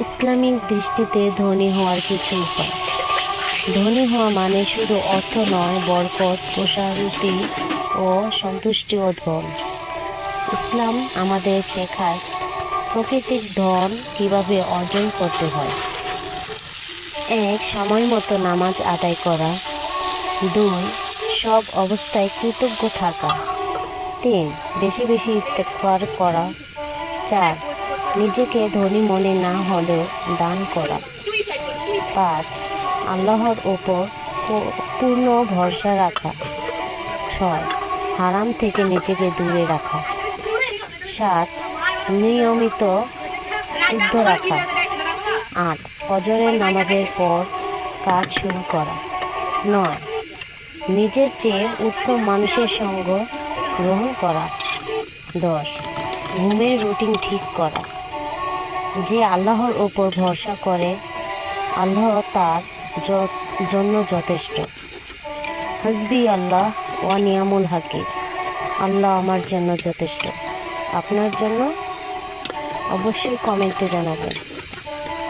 Islamic দৃষ্টিতে ধনী হওয়ার কিছু উপায়। ধনী হওয়া মানে শুধু অর্থ নয়, বরকত, প্রশান্তি ও সন্তুষ্টি ও ধন। ইসলাম আমাদের শেখায় প্রকৃতিক ধন কীভাবে অর্জন করতে হয়। এক সময় মতো নামাজ আদায় করা। দুই, সব অবস্থায় কৃতজ্ঞ থাকা। তিন, বেশি বেশি ইস্তেকবার করা। চার নিজেকে ধনী মনে না হলেও দান করা। পাঁচ, আল্লাহর ওপর পূর্ণ ভরসা রাখা। ছয়, হারাম থেকে নিজেকে দূরে রাখা। সাত, নিয়মিত শুদ্ধ রাখা। আট, ফজরের নামাজের পর কাজ শুরু করা। নয়, নিজের চেয়ে উত্তম মানুষের সঙ্গ গ্রহণ করা। দশ, ঘুমের রুটিন ঠিক করা। যে আল্লাহর ওপর ভরসা করে, আল্লাহ তার জন্য যথেষ্ট। হসবি আল্লাহ ওয়া নিয়ামুল হাকিম। আল্লাহ আমার জন্য যথেষ্ট। আপনার জন্য অবশ্যই কমেন্টে জানাবেন।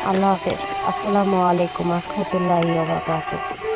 আল্লাহ হাফেজ। আসসালামু আলাইকুম রহমতুল্লাহি ওয়া বারাকাতুহু।